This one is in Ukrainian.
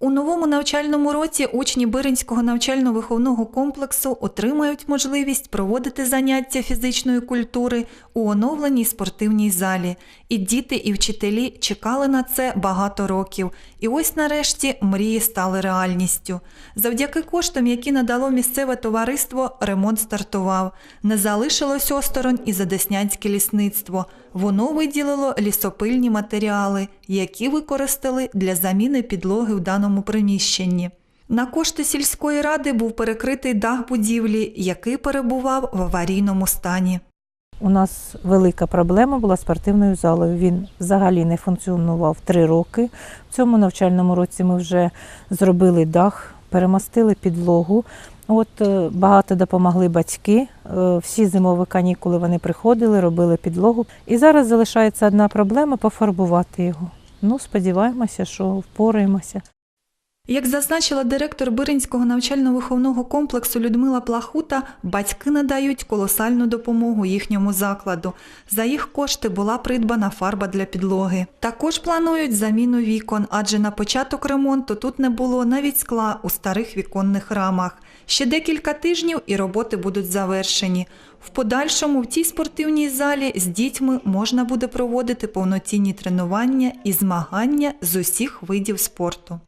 У новому навчальному році учні Биринського навчально-виховного комплексу отримають можливість проводити заняття фізичної культури у оновленій спортивній залі. І діти, і вчителі чекали на це багато років. І ось нарешті мрії стали реальністю. Завдяки коштам, які надало місцеве товариство, ремонт стартував. Не залишилось осторонь і задеснянське лісництво. Воно виділило лісопильні матеріали, які використали для заміни підлоги в даному приміщенні. На кошти сільської ради був перекритий дах будівлі, який перебував в аварійному стані. У нас велика проблема була з спортивною залою. Він взагалі не функціонував три роки. В цьому навчальному році ми вже зробили дах, перемостили підлогу. От е, багато допомогли батьки. Е, Всі зимові канікули вони приходили, робили підлогу. І зараз залишається одна проблема пофарбувати його. Ну, сподіваємося, що впораємося. Як зазначила директор Биринського навчально-виховного комплексу Людмила Плахута, батьки надають колосальну допомогу їхньому закладу. За їх кошти була придбана фарба для підлоги. Також планують заміну вікон, адже на початок ремонту тут не було навіть скла у старих віконних рамах. Ще декілька тижнів і роботи будуть завершені. В подальшому в цій спортивній залі з дітьми можна буде проводити повноцінні тренування і змагання з усіх видів спорту.